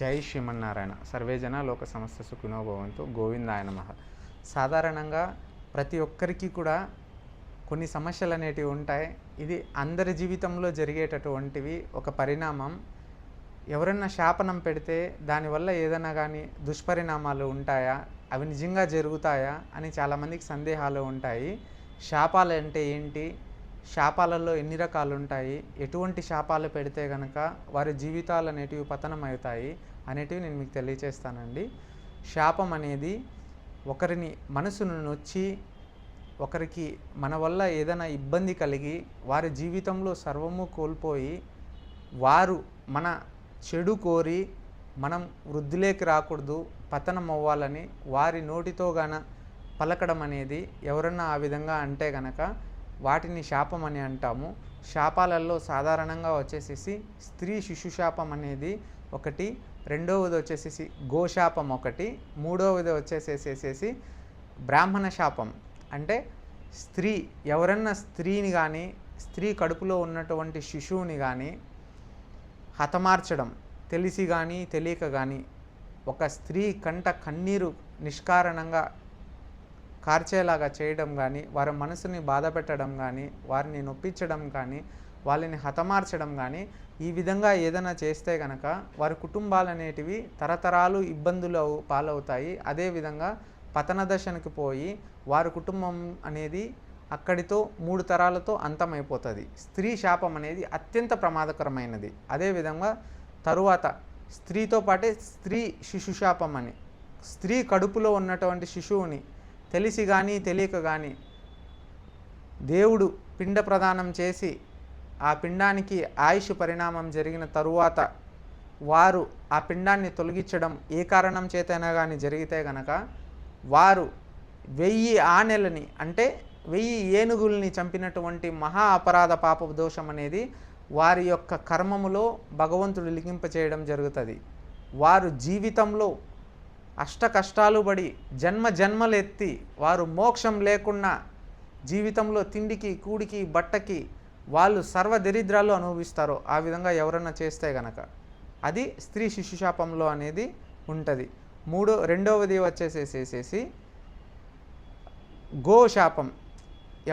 జై శ్రీమన్నారాయణ. సర్వేజన లోక సమస్త సుఖినో గోవిందాయన గోవిందాయ సాధారణంగా ప్రతి ఒక్కరికి కూడా కొన్ని సమస్యలు అనేటివి ఉంటాయి. ఇది అందరి జీవితంలో జరిగేటటువంటివి. ఒక పరిణామం. ఎవరన్నా శాపనం పెడితే దానివల్ల ఏదైనా కానీ దుష్పరిణామాలు ఉంటాయా? అవి నిజంగా జరుగుతాయా? అని చాలామందికి సందేహాలు ఉంటాయి. శాపాలు అంటే ఏంటి? శాపాలలో ఎన్ని రకాలు ఉంటాయి ఎటువంటి శాపాలు పెడితే కనుక వారి జీవితాలు అనేటివి పతనం అవుతాయి అనేటివి నేను మీకు తెలియచేస్తానండి. శాపం అనేది ఒకరిని మనసును నొచ్చి ఒకరికి మన వల్ల ఏదైనా ఇబ్బంది కలిగి వారి జీవితంలో సర్వము కోల్పోయి వారు మన చెడు కోరి మనం వృద్ధిలోకి రాకూడదు పతనం అవ్వాలని వారి నోటితో గాన పలకడం అనేది ఎవరన్నా ఆ విధంగా అంటే గనక వాటిని శాపం అని అంటాము. శాపాలలో సాధారణంగా వచ్చేసేసి స్త్రీ శిశు శాపం అనేది ఒకటి రెండవది వచ్చేసేసి గోశాపం ఒకటి మూడవది వచ్చేసేసేసి బ్రాహ్మణ శాపం. అంటే స్త్రీ ఎవరన్నా స్త్రీని కానీ స్త్రీ కడుపులో ఉన్నటువంటి శిశువుని కానీ హతమార్చడం తెలిసి కానీ తెలియక కానీ ఒక స్త్రీ కంట కన్నీరు నిష్కారణంగా కార్చేలాగా చేయడం కానీ వారి మనసుని బాధ పెట్టడం కానీ వారిని నొప్పించడం కానీ వాళ్ళని హతమార్చడం కానీ ఈ విధంగా ఏదైనా చేస్తే కనుక వారి కుటుంబాలు అనేటివి తరతరాలు ఇబ్బందులు పాలవుతాయి. అదేవిధంగా పతన దశనికి పోయి వారి కుటుంబం అనేది అక్కడితో మూడు తరాలతో అంతమైపోతుంది. స్త్రీ శాపం అనేది అత్యంత ప్రమాదకరమైనది. అదేవిధంగా తరువాత స్త్రీతో పాటే స్త్రీ శిశు శాపం అని స్త్రీ కడుపులో ఉన్నటువంటి శిశువుని తెలిసి కానీ తెలియక కానీ దేవుడు పిండ ప్రదానం చేసి ఆ పిండానికి ఆయుష్ పరిణామం జరిగిన తరువాత వారు ఆ పిండాన్ని తొలగించడం ఏ కారణం చేతైనా కానీ జరిగితే గనక వారు వెయ్యి ఆనెలని అంటే వెయ్యి ఏనుగుల్ని చంపినటువంటి మహా అపరాధ పాప దోషం అనేది వారి యొక్క కర్మములో భగవంతుడు లిఖింపచేయడం జరుగుతుంది. వారు జీవితంలో అష్ట కష్టాలు పడి జన్మ జన్మలు ఎత్తి వారు మోక్షం లేకుండా జీవితంలో తిండికి కూడికి బట్టకి వాళ్ళు సర్వ దరిద్రాలు అనుభవిస్తారో ఆ విధంగా ఎవరన్నా చేస్తే గనక అది స్త్రీ శిశు శాపంలో అనేది ఉంటుంది. మూడో రెండవది వచ్చేసేసేసేసి గో శాపం.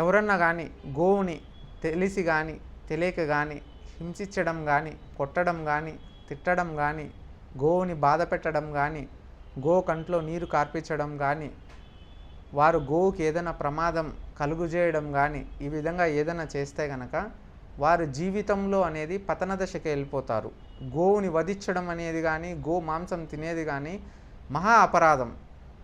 ఎవరన్నా కానీ గోవుని తెలిసి కానీ తెలియక కానీ హింసించడం కానీ కొట్టడం కానీ తిట్టడం కానీ గోవుని బాధ పెట్టడం కానీ గో కంట్లో నీరు కార్పించడం కానీ వారు గోవుకి ఏదైనా ప్రమాదం కలుగుజేయడం కానీ ఈ విధంగా ఏదైనా చేస్తే గనక వారు జీవితంలో అనేది పతన దశకి వెళ్ళిపోతారు. గోవుని వధించడం అనేది కానీ గో మాంసం తినేది కానీ మహా అపరాధం.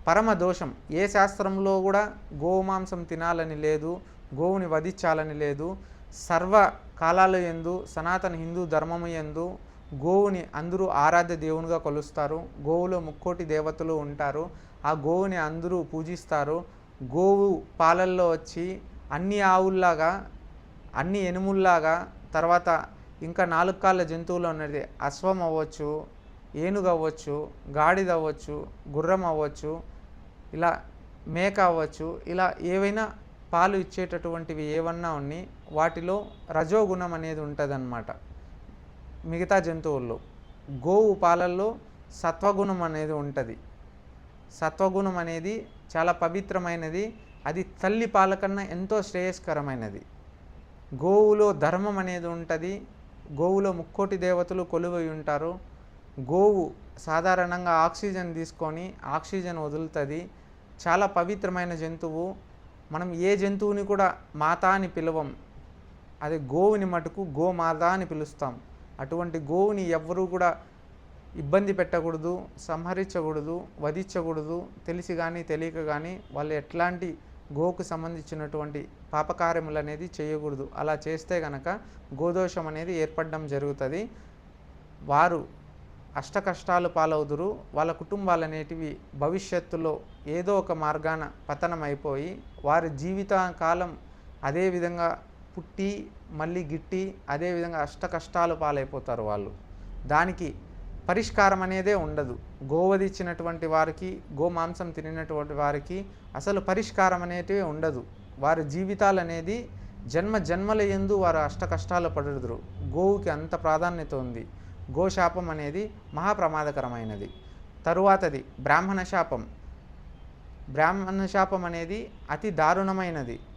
పరమ దోషం. ఏ శాస్త్రంలో కూడా గోమాంసం తినాలని లేదు గోవుని వధించాలని లేదు. సర్వ కాలాలు ఎందు సనాతన హిందూ ధర్మము ఎందు గోవుని అందరూ ఆరాధ్య దేవునిగా కొలుస్తారు. గోవులో ముక్కోటి దేవతలు ఉంటారు. ఆ గోవుని అందరూ పూజిస్తారు. గోవు పాలల్లో వచ్చి అన్ని ఆవుల్లాగా అన్ని ఎనుముల్లాగా తర్వాత ఇంకా నాలుగు కాళ్ళ జంతువులు ఉన్నది. అశ్వం అవ్వచ్చు ఏనుగు అవ్వచ్చు గాడిద అవ్వచ్చు గుర్రం అవ్వచ్చు ఇలా మేక అవ్వచ్చు ఇలా ఏవైనా పాలు ఇచ్చేటటువంటివి ఏవన్నా ఉన్ని వాటిలో రజోగుణం అనేది ఉంటుందన్నమాట. మిగతా జంతువుల్లో. గోవు పాలల్లో సత్వగుణం అనేది ఉంటుంది. సత్వగుణం అనేది చాలా పవిత్రమైనది. అది తల్లి పాల కన్నా ఎంతో శ్రేయస్కరమైనది. గోవులో ధర్మం అనేది ఉంటుంది. గోవులో ముక్కోటి దేవతలు కొలువై ఉంటారు. గోవు సాధారణంగా ఆక్సిజన్ తీసుకొని ఆక్సిజన్ వదులుతుంది. చాలా పవిత్రమైన జంతువు. మనం ఏ జంతువుని కూడా మాత అని పిలవం. అది గోవుని మటుకు గోమాత అని పిలుస్తాం. అటువంటి గోవుని ఎవ్వరూ కూడా ఇబ్బంది పెట్టకూడదు సంహరించకూడదు వధించకూడదు. తెలిసి కానీ తెలియక కానీ వాళ్ళు ఎట్లాంటి గోకు సంబంధించినటువంటి పాపకార్యములు అనేది చేయకూడదు. అలా చేస్తే గనక గోదోషం అనేది ఏర్పడడం జరుగుతుంది. వారు అష్ట కష్టాలు పాలవుదురు. వాళ్ళ కుటుంబాలు అనేటివి భవిష్యత్తులో ఏదో ఒక మార్గాన పతనం అయిపోయి వారి జీవిత కాలం అదే విధంగా పుట్టి మళ్ళీ గిట్టి అదేవిధంగా అష్ట కష్టాలు పాలైపోతారు వాళ్ళు. దానికి పరిష్కారం అనేదే ఉండదు. గోవధిచ్చినటువంటి వారికి గోమాంసం తినినటువంటి వారికి అసలు పరిష్కారం అనేటివి ఉండదు. వారి జీవితాలు అనేది జన్మ జన్మల ఎందు వారు అష్ట కష్టాలు పడుదురు. గోవుకి అంత ప్రాధాన్యత ఉంది. గోశాపం అనేది మహాప్రమాదకరమైనది. తరువాతది బ్రాహ్మణ శాపం. బ్రాహ్మణ శాపం అనేది అతి దారుణమైనది.